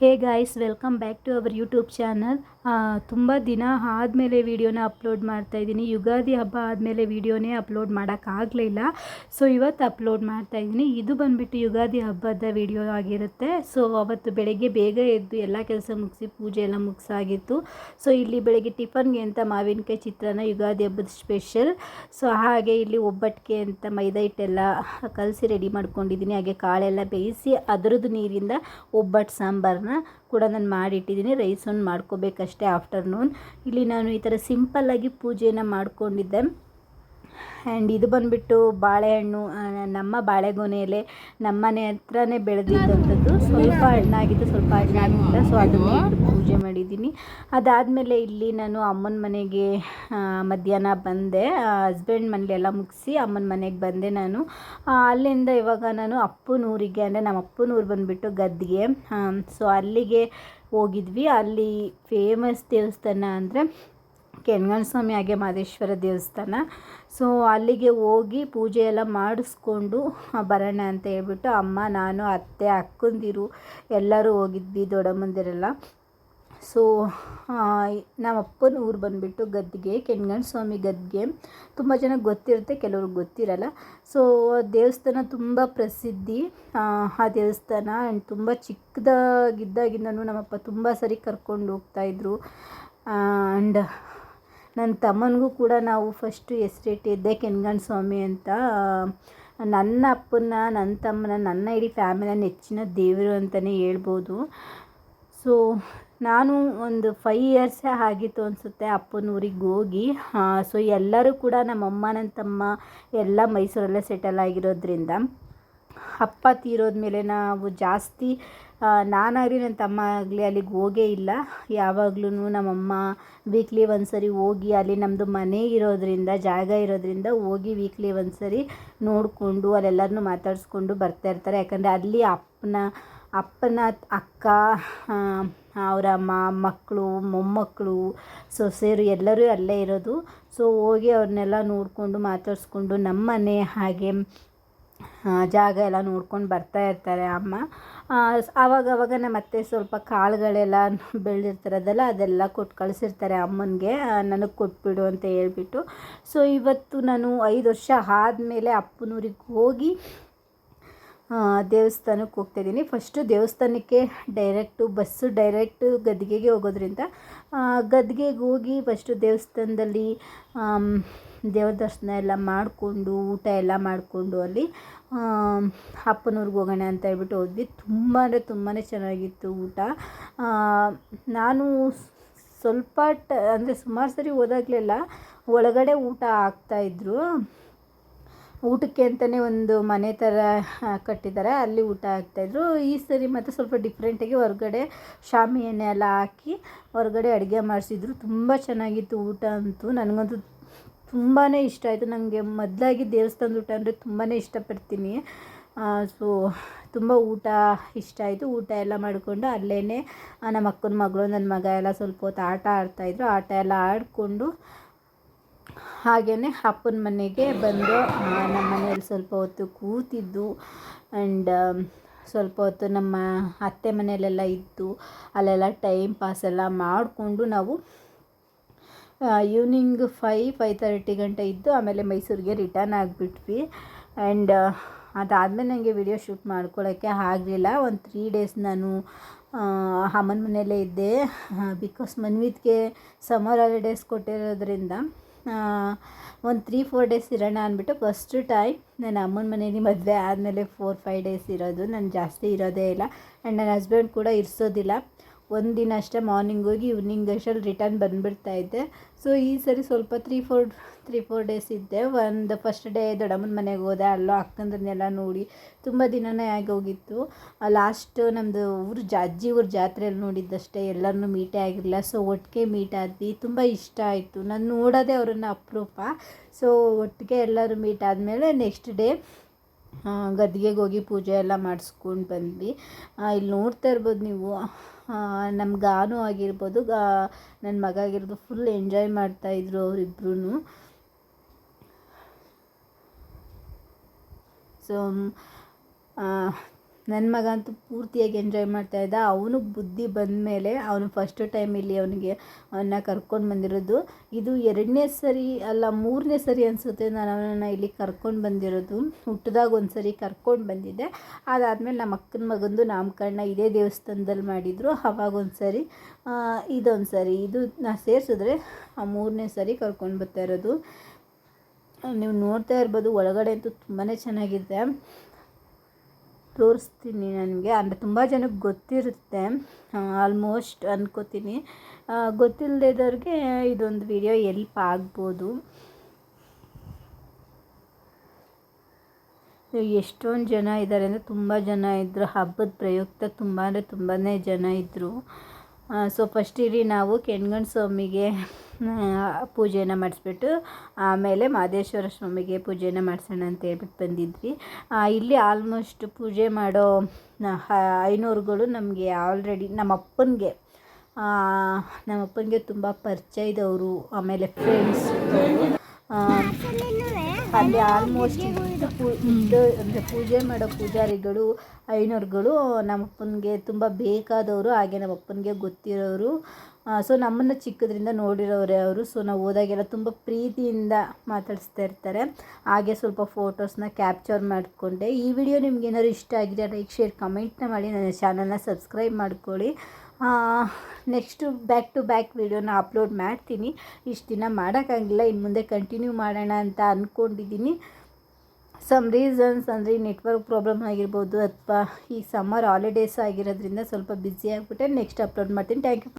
Hey guys welcome back to our YouTube channel ತುಂಬ ದಿನ ಆದಮೇಲೆ ವೀಡಿಯೋನ ಅಪ್ಲೋಡ್ ಮಾಡ್ತಾ ಇದ್ದೀನಿ. ಯುಗಾದಿ ಹಬ್ಬ ಆದಮೇಲೆ ವೀಡಿಯೋನೇ ಅಪ್ಲೋಡ್ ಮಾಡೋಕ್ಕಾಗಲಿಲ್ಲ ಸೊ ಇವತ್ತು ಅಪ್ಲೋಡ್ ಮಾಡ್ತಾ ಇದ್ದೀನಿ. ಇದು ಬಂದುಬಿಟ್ಟು ಯುಗಾದಿ ಹಬ್ಬದ ವೀಡಿಯೋ ಆಗಿರುತ್ತೆ. ಸೊ ಅವತ್ತು ಬೆಳಗ್ಗೆ ಬೇಗ ಎದ್ದು ಎಲ್ಲ ಕೆಲಸ ಮುಗಿಸಿ ಪೂಜೆ ಎಲ್ಲ ಮುಗಿಸಾಗಿತ್ತು. ಸೊ ಇಲ್ಲಿ ಬೆಳಗ್ಗೆ ಟಿಫನ್ಗೆ ಅಂತ ಮಾವಿನಕಾಯಿ ಚಿತ್ರಾನ್ನ ಯುಗಾದಿ ಹಬ್ಬದ ಸ್ಪೆಷಲ್ ಸೊ ಹಾಗೆ ಇಲ್ಲಿ ಒಬ್ಬಟ್ಟಿಗೆ ಅಂತ ಮೈದಾ ಹಿಟ್ಟೆಲ್ಲ ಕಲಸಿ ರೆಡಿ ಮಾಡ್ಕೊಂಡಿದ್ದೀನಿ. ಹಾಗೆ ಕಾಳೆಲ್ಲ ಬೇಯಿಸಿ ಅದರದ್ದು ನೀರಿಂದ ಒಬ್ಬಟ್ಟು ಸಾಂಬಾರನ್ನ ಕೂಡ ನಾನು ಮಾಡಿಟ್ಟಿದ್ದೀನಿ. ರೈಸ್ ಒಂದು ಮಾಡ್ಕೋಬೇಕಷ್ಟೇ ಆಫ್ಟರ್ನೂನ್. ಇಲ್ಲಿ ನಾನು ಈ ಥರ ಸಿಂಪಲ್ಲಾಗಿ ಪೂಜೆನ ಮಾಡ್ಕೊಂಡಿದ್ದೆ. ಆ್ಯಂಡ್ ಇದು ಬಂದುಬಿಟ್ಟು ಬಾಳೆಹಣ್ಣು ನಮ್ಮ ಬಾಳೆಗೊನೆಯಲ್ಲೇ ನಮ್ಮನೆ ಹತ್ರನೇ ಬೆಳೆದಿದ್ದಂಥದ್ದು. ಸ್ವಲ್ಪ ಹಣ್ಣಾಗಿದ್ದು ಸ್ವಲ್ಪ ಹಣ್ಣಾಗಿಲ್ಲ ಸೊ ಅದನ್ನು ಪೂಜೆ ಮಾಡಿದ್ದೀನಿ. ಅದಾದಮೇಲೆ ಇಲ್ಲಿ ನಾನು ಅಮ್ಮನ ಮನೆಗೆ ಮಧ್ಯಾಹ್ನ ಬಂದೆ. ಹಸ್ಬೆಂಡ್ ಮನೇಲೆಲ್ಲ ಮುಗಿಸಿ ಅಮ್ಮನ ಮನೆಗೆ ಬಂದೆ ನಾನು. ಅಲ್ಲಿಂದ ಇವಾಗ ನಾನು ಅಪ್ಪನೂರಿಗೆ, ಅಂದರೆ ನಮ್ಮ ಅಪ್ಪನೂರು ಬಂದುಬಿಟ್ಟು ಗದ್ದಿಗೆ. ಸೊ ಅಲ್ಲಿಗೆ ಹೋಗಿದ್ವಿ. ಅಲ್ಲಿ ಫೇಮಸ್ ದೇವಸ್ಥಾನ ಅಂದರೆ ಕೆಣ್ಗಣ ಸ್ವಾಮಿ ಹಾಗೆ ಮಹದೇಶ್ವರ ದೇವಸ್ಥಾನ. ಸೊ ಅಲ್ಲಿಗೆ ಹೋಗಿ ಪೂಜೆ ಎಲ್ಲ ಮಾಡಿಸ್ಕೊಂಡು ಬರೋಣ ಅಂತ ಹೇಳ್ಬಿಟ್ಟು ಅಮ್ಮ, ನಾನು, ಅತ್ತೆ, ಅಕ್ಕಂದಿರು ಎಲ್ಲರೂ ಹೋಗಿದ್ವಿ ದೊಡ್ಡಮ್ಮಂದಿರೆಲ್ಲ. ಸೊ ನಮ್ಮ ಅಪ್ಪನ ಊರು ಬಂದುಬಿಟ್ಟು ಗದ್ದಿಗೆ ಕೆಣ್ಗಣ ಸ್ವಾಮಿ ಗದ್ದಿಗೆ. ತುಂಬ ಜನ ಗೊತ್ತಿರುತ್ತೆ, ಕೆಲವ್ರಿಗೆ ಗೊತ್ತಿರಲ್ಲ. ಸೊ ದೇವಸ್ಥಾನ ತುಂಬ ಪ್ರಸಿದ್ಧಿ. ಆ ದೇವಸ್ಥಾನ ಆ್ಯಂಡ್ ತುಂಬ ಚಿಕ್ಕದಾಗಿದ್ದಾಗಿಂದನೂ ನಮ್ಮಪ್ಪ ತುಂಬ ಸರಿ ಕರ್ಕೊಂಡು ಹೋಗ್ತಾಯಿದ್ರು ಆ್ಯಂಡ್ ನನ್ನ ತಮ್ಮನಿಗೂ ಕೂಡ ನಾವು ಫಸ್ಟು ಹೆಸರಿಟ್ಟಿದ್ದೆ ಕೆನ್ಗಣ್ಣ ಸ್ವಾಮಿ ಅಂತ. ನನ್ನ ಅಪ್ಪನ ನನ್ನ ತಮ್ಮನ, ನನ್ನ ಇಡೀ ಫ್ಯಾಮಿಲಿಯ ನೆಚ್ಚಿನ ದೇವರು ಅಂತಲೇ ಹೇಳ್ಬೋದು. ಸೊ ನಾನು ಒಂದು ಫೈ ಇಯರ್ಸೇ ಆಗಿತ್ತು ಅನಿಸುತ್ತೆ ಅಪ್ಪನ ಊರಿಗೆ ಹೋಗಿ. ಸೊ ಎಲ್ಲರೂ ಕೂಡ ನಮ್ಮಮ್ಮ ನನ್ನ ತಮ್ಮ ಎಲ್ಲ ಮೈಸೂರಲ್ಲೇ ಸೆಟಲ್ ಆಗಿರೋದ್ರಿಂದ. ಅಪ್ಪ ತೀರೋದ್ಮೇಲೆ ನಾವು ಜಾಸ್ತಿ ನಾನಾಗಲಿ ನನ್ನ ತಮ್ಮ ಆಗಲಿ ಅಲ್ಲಿಗೆ ಹೋಗೇ ಇಲ್ಲ. ಯಾವಾಗ್ಲೂ ನಮ್ಮಮ್ಮ ವೀಕ್ಲಿ ಒಂದು ಸರಿ ಹೋಗಿ ಅಲ್ಲಿ ನಮ್ಮದು ಮನೆ ಇರೋದ್ರಿಂದ, ಜಾಗ ಇರೋದ್ರಿಂದ ಹೋಗಿ ವೀಕ್ಲಿ ಒಂದು ಸರಿ ನೋಡಿಕೊಂಡು ಅಲ್ಲೆಲ್ಲರನ್ನೂ ಮಾತಾಡಿಸ್ಕೊಂಡು ಬರ್ತಾ ಇರ್ತಾರೆ. ಯಾಕಂದರೆ ಅಲ್ಲಿ ಅಪ್ಪನ ಅಪ್ಪನ ಅಕ್ಕ ಅವರ ಮಕ್ಕಳು ಮೊಮ್ಮಕ್ಕಳು ಸೊಸೆಯರು ಎಲ್ಲರೂ ಅಲ್ಲೇ ಇರೋದು. ಸೊ ಹೋಗಿ ಅವ್ರನ್ನೆಲ್ಲ ನೋಡಿಕೊಂಡು ಮಾತಾಡಿಸ್ಕೊಂಡು ನಮ್ಮ ಮನೆ ಹಾಗೆ ಜಾಗ ಎಲ್ಲ ನೋಡ್ಕೊಂಡು ಬರ್ತಾ ಇರ್ತಾರೆ ಅಮ್ಮ. ಆವಾಗವಾಗ ಅತ್ತೆ ಸ್ವಲ್ಪ ಕಾಳುಗಳೆಲ್ಲ ಬೆಳೆದಿರ್ತಾರದಲ್ಲ, ಅದೆಲ್ಲ ಕೊಟ್ಟು ಕಳಿಸಿರ್ತಾರೆ ಅಮ್ಮನಿಗೆ. ನನಗೆ ಕೊಟ್ಬಿಡು ಅಂತ ಹೇಳ್ಬಿಟ್ಟು. ಸೊ ಇವತ್ತು ನಾನು ಐದು ವರ್ಷ ಆದಮೇಲೆ ಅಪ್ಪನೂರಿಗೆ ಹೋಗಿ ದೇವಸ್ಥಾನಕ್ಕೆ ಹೋಗ್ತಾಯಿದ್ದೀನಿ ಫಸ್ಟು ದೇವಸ್ಥಾನಕ್ಕೆ ಡೈರೆಕ್ಟು ಬಸ್ಸು ಡೈರೆಕ್ಟು ಗದ್ದಿಗೆಗೆ ಹೋಗೋದ್ರಿಂದ ಗದ್ದಿಗೆಗೆ ಹೋಗಿ ಫಸ್ಟು ದೇವಸ್ಥಾನದಲ್ಲಿ ದೇವ್ರ ದರ್ಶನ ಎಲ್ಲ ಮಾಡಿಕೊಂಡು, ಊಟ ಎಲ್ಲ ಮಾಡಿಕೊಂಡು ಅಲ್ಲಿ ಅಪ್ಪನವ್ರಿಗೆ ಹೋಗೋಣ ಅಂತ ಹೇಳ್ಬಿಟ್ಟು ಹೋದ್ವಿ. ತುಂಬ ಅಂದರೆ ತುಂಬಾ ಚೆನ್ನಾಗಿತ್ತು ಊಟ. ನಾನು ಸ್ವಲ್ಪ ಟ, ಅಂದರೆ ಸುಮಾರು ಸರಿ ಹೋದಾಗಲೆಲ್ಲ ಒಳಗಡೆ ಊಟ ಹಾಕ್ತಾಯಿದ್ರು ಊಟಕ್ಕೆ ಅಂತಲೇ ಒಂದು ಮನೆ ಥರ ಕಟ್ಟಿದ್ದಾರೆ. ಅಲ್ಲಿ ಊಟ ಹಾಕ್ತಾಯಿದ್ರು ಈ ಸರಿ ಮತ್ತು ಸ್ವಲ್ಪ ಡಿಫ್ರೆಂಟಾಗಿ ಹೊರಗಡೆ ಶಾಮಿಯನ್ನೆಲ್ಲ ಹಾಕಿ ಹೊರಗಡೆ ಅಡುಗೆ ಮಾಡಿಸಿದ್ರು. ತುಂಬ ಚೆನ್ನಾಗಿತ್ತು ಊಟ ಅಂತೂ. ನನಗಂತೂ ತುಂಬಾ ಇಷ್ಟ ಆಯಿತು. ನನಗೆ ಮೊದಲಾಗಿ ದೇವಸ್ಥಾನದ ಊಟ ಅಂದರೆ ತುಂಬಾ ಇಷ್ಟಪಡ್ತೀನಿ. ಸೊ ತುಂಬ ಊಟ ಇಷ್ಟ ಆಯಿತು. ಊಟ ಎಲ್ಲ ಮಾಡಿಕೊಂಡು ಅಲ್ಲೇ ನಮ್ಮ ಅಕ್ಕನ ಮಗಳು ನನ್ನ ಮಗ ಎಲ್ಲ ಸ್ವಲ್ಪ ಹೊತ್ತು ಆಟ ಆಡ್ತಾಯಿದ್ರು ಆಟ ಎಲ್ಲ ಆಡಿಕೊಂಡು ಹಾಗೆಯೇ ಅಪ್ಪನ ಮನೆಗೆ ಬಂದು ನಮ್ಮ ಮನೆಯಲ್ಲಿ ಸ್ವಲ್ಪ ಹೊತ್ತು ಕೂತಿದ್ದು. ಆ್ಯಂಡ್ ಸ್ವಲ್ಪ ಹೊತ್ತು ನಮ್ಮ ಅತ್ತೆ ಮನೆಯಲ್ಲೆಲ್ಲ ಇದ್ದು, ಅಲ್ಲೆಲ್ಲ ಟೈಮ್ ಪಾಸ್ ಎಲ್ಲ ಮಾಡಿಕೊಂಡು ನಾವು ಈವ್ನಿಂಗ್ ಫೈ ಫೈ ತರ್ಟಿ ಗಂಟೆ ಇದ್ದು ಆಮೇಲೆ ಮೈಸೂರಿಗೆ ರಿಟರ್ನ್ ಆಗಿಬಿಟ್ವಿ. ಆ್ಯಂಡ್ ಅದಾದಮೇಲೆ ನನಗೆ ವಿಡಿಯೋ ಶೂಟ್ ಮಾಡ್ಕೊಳ್ಳೋಕ್ಕೆ ಆಗಲಿಲ್ಲ. ಒಂದು ತ್ರೀ ಡೇಸ್ ನಾನು ಅಮ್ಮನ ಮನೆಯಲ್ಲೇ ಇದ್ದೆ. ಬಿಕಾಸ್ ಮನ್ವಿತ್ಗೆ ಸಮ್ಮರ್ ಹಾಲಿಡೇಸ್ ಕೊಟ್ಟಿರೋದ್ರಿಂದ ಒಂದು ತ್ರೀ ಫೋರ್ ಡೇಸ್ ಇರೋಣ ಅಂದ್ಬಿಟ್ಟು ಫಸ್ಟ್ ಟೈಮ್ ನನ್ನ ಅಮ್ಮನ ಮನೇಲಿ ಮದುವೆ ಆದಮೇಲೆ ಫೋರ್ ಫೈವ್ ಡೇಸ್ ಇರೋದು. ನಾನು ಜಾಸ್ತಿ ಇರೋದೇ ಇಲ್ಲ. ಆ್ಯಂಡ್ ನನ್ನ ಹಸ್ಬೆಂಡ್ ಕೂಡ ಇರಿಸೋದಿಲ್ಲ. ಒಂದು ದಿನ ಅಷ್ಟೇ ಮಾರ್ನಿಂಗ್ ಹೋಗಿ ಈವ್ನಿಂಗ್ ಅಷ್ಟರಲ್ಲಿ ರಿಟರ್ನ್ ಬಂದುಬಿಡ್ತಾ ಇದ್ದೆ ಸೊ ಈ ಸರಿ ಸ್ವಲ್ಪ three four three four days ಇದ್ದೆ. ಒಂದು ಫಸ್ಟ್ ಡೇ ದೊಡ್ಡಮ್ಮನ ಮನೆಗೆ ಹೋದೆ. ಅಲ್ಲೋ ಅಕ್ಕಂದ್ರನ್ನೆಲ್ಲ ನೋಡಿ ತುಂಬ ದಿನನೇ ಆಗೋಗಿತ್ತು ಲಾಸ್ಟ್ ನಮ್ಮದು ಊರು ಅಜ್ಜಿ ಊರು ಜಾತ್ರೆಯಲ್ಲಿ ನೋಡಿದ್ದಷ್ಟೇ ಎಲ್ಲರನ್ನೂ ಮೀಟೇ ಆಗಿರಲಿಲ್ಲ. ಸೊ ಒಟ್ಟಿಗೆ ಮೀಟ್ ಆದ್ವಿ. ತುಂಬ ಇಷ್ಟ ಆಯಿತು. ನಾನು ನೋಡೋದೇ ಅವರನ್ನು ಅಪರೂಪ. ಸೊ ಒಟ್ಟಿಗೆ ಎಲ್ಲರೂ ಮೀಟ್ ಆದಮೇಲೆ ನೆಕ್ಸ್ಟ್ ಡೇ ಗದ್ದಿಗೆಗೆ ಹೋಗಿ ಪೂಜೆ ಎಲ್ಲ ಮಾಡಿಸ್ಕೊಂಡು ಬಂದ್ವಿ. ಇಲ್ಲಿ ನೋಡ್ತಾ ಇರ್ಬೋದು ನೀವು. ನಮ್ಮ ಗಾನು ಆಗಿರ್ಬೋದು, ಗಾ ನನ್ನ ಮಗ ಆಗಿರ್ಬೋದು ಫುಲ್ ಎಂಜಾಯ್ ಮಾಡ್ತಾಯಿದ್ರು ಅವರಿಬ್ರು ಸೊ ನನ್ನ ಮಗ ಅಂತೂ ಪೂರ್ತಿಯಾಗಿ ಎಂಜಾಯ್ ಮಾಡ್ತಾ ಇದ್ದ. ಅವನು ಬುದ್ಧಿ ಬಂದ ಮೇಲೆ ಅವನು ಫಸ್ಟ್ ಟೈಮ್ ಇಲ್ಲಿ ಅವನಿಗೆ ಅವನ್ನ ಕರ್ಕೊಂಡು ಬಂದಿರೋದು. ಇದು ಎರಡನೇ ಸರಿ ಅಲ್ಲ, ಮೂರನೇ ಸರಿ ಅನಿಸುತ್ತೆ ನಾನು ಅವನನ್ನು ಇಲ್ಲಿ ಕರ್ಕೊಂಡು ಬಂದಿರೋದು. ಹುಟ್ಟಿದಾಗ ಒಂದು ಸರಿ ಕರ್ಕೊಂಡು ಬಂದಿದ್ದೆ. ಅದಾದಮೇಲೆ ನಮ್ಮ ಅಕ್ಕನ ಮಗಂದು ನಾಮಕರಣ ಇದೇ ದೇವಸ್ಥಾನದಲ್ಲಿ ಮಾಡಿದರು. ಅವಾಗ ಒಂದು ಸರಿ ಇದೊಂದು ಸರಿ ಇದು ನಾ ಸೇರಿಸಿದ್ರೆ ಆ ಮೂರನೇ ಸರಿ ಕರ್ಕೊಂಡು ಬರ್ತಾ ಇರೋದು. ನೀವು ನೋಡ್ತಾ ಇರ್ಬೋದು, ಒಳಗಡೆ ಅಂತೂ ತುಂಬಾ ಚೆನ್ನಾಗಿದೆ. ತೋರಿಸ್ತೀನಿ ನನಗೆ. ಅಂದರೆ ತುಂಬ ಜನಕ್ಕೆ ಗೊತ್ತಿರುತ್ತೆ. ಆಲ್ಮೋಸ್ಟ್ ಅಂದ್ಕೋತೀನಿ ಗೊತ್ತಿಲ್ಲದೆ ಇದ್ದವ್ರಿಗೆ ಇದೊಂದು ವಿಡಿಯೋ ಎಲ್ಪ್ ಆಗ್ಬೋದು. ಎಷ್ಟೊಂದು ಜನ ಇದ್ದಾರೆ ಅಂದರೆ ತುಂಬ ಜನ ಇದ್ದರು ಹಬ್ಬದ ಪ್ರಯುಕ್ತ ತುಂಬ ಅಂದರೆ ತುಂಬಾ ಜನ ಇದ್ದರು ಸೊ ಫಸ್ಟ್ ಇಲ್ಲಿ ನಾವು ಕೆಣ್ಗಣ್ಣ ಸ್ವಾಮಿಗೆ ಪೂಜೆಯನ್ನು ಮಾಡಿಸ್ಬಿಟ್ಟು, ಆಮೇಲೆ ಮಾದೇಶ್ವರ ಸ್ವಾಮಿಗೆ ಪೂಜೆಯನ್ನು ಮಾಡಿಸೋಣ ಅಂತ ಹೇಳ್ಬಿಟ್ಟು ಬಂದಿದ್ವಿ. ಇಲ್ಲಿ ಆಲ್ಮೋಸ್ಟ್ ಪೂಜೆ ಮಾಡೋ ಐನೂರುಗಳು ನಮಗೆ ಆಲ್ರೆಡಿ ನಮ್ಮ ಅಪ್ಪನಿಗೆ ನಮ್ಮ ಅಪ್ಪನಿಗೆ ತುಂಬ ಪರಿಚಯ ಇದ್ದವರು ಆಮೇಲೆ ಫ್ರೆಂಡ್ಸ್ ಅಲ್ಲಿ ಆಲ್ಮೋಸ್ಟ್ ಇದು ಅಂದರೆ ಪೂಜೆ ಮಾಡೋ ಪೂಜಾರಿಗಳು, ಐನೋರ್ಗಳು ನಮ್ಮಪ್ಪನಿಗೆ ತುಂಬ ಬೇಕಾದವರು, ಹಾಗೆ ನಮ್ಮಪ್ಪನಿಗೆ ಗೊತ್ತಿರೋರು. ಸೊ ನಮ್ಮನ್ನು ಚಿಕ್ಕದ್ರಿಂದ ನೋಡಿರೋರೆ ಅವರು. ಸೊ ನಾವು ಹೋದಾಗೆಲ್ಲ ತುಂಬ ಪ್ರೀತಿಯಿಂದ ಮಾತಾಡಿಸ್ತಾ ಇರ್ತಾರೆ. ಹಾಗೆ ಸ್ವಲ್ಪ ಫೋಟೋಸ್ನ ಕ್ಯಾಪ್ಚರ್ ಮಾಡಿಕೊಂಡೆ. ಈ ವಿಡಿಯೋ ನಿಮ್ಗೆ ಏನಾದ್ರು ಇಷ್ಟ ಆಗಿದೆ ಲೈಕ್ ಶೇರ್ ಕಮೆಂಟ್ನ ಮಾಡಿ. ನನ್ನ ಚಾನಲ್ನ ಸಬ್ಸ್ಕ್ರೈಬ್ ಮಾಡ್ಕೊಳ್ಳಿ. ನೆಕ್ಸ್ಟು ಬ್ಯಾಕ್ ಟು ಬ್ಯಾಕ್ ವಿಡಿಯೋನ ಅಪ್ಲೋಡ್ ಮಾಡ್ತೀನಿ. ಇಷ್ಟು ದಿನ ಮಾಡೋಕ್ಕಾಗಿಲ್ಲ ಇನ್ನು ಮುಂದೆ ಕಂಟಿನ್ಯೂ ಮಾಡೋಣ ಅಂತ ಅಂದ್ಕೊಂಡಿದ್ದೀನಿ ಸಮ್ ರೀಸನ್ಸ್ ಅಂದರೆ ನೆಟ್ವರ್ಕ್ ಪ್ರಾಬ್ಲಮ್ ಆಗಿರ್ಬೋದು, ಅಥವಾ ಈ ಸಮ್ಮರ್ ಹಾಲಿಡೇಸ್ ಆಗಿರೋದ್ರಿಂದ ಸ್ವಲ್ಪ ಬ್ಯುಸಿ ಆಗಿಬಿಟ್ಟೆ ನೆಕ್ಸ್ಟ್ ಅಪ್ಲೋಡ್ ಮಾಡ್ತೀನಿ. Thank you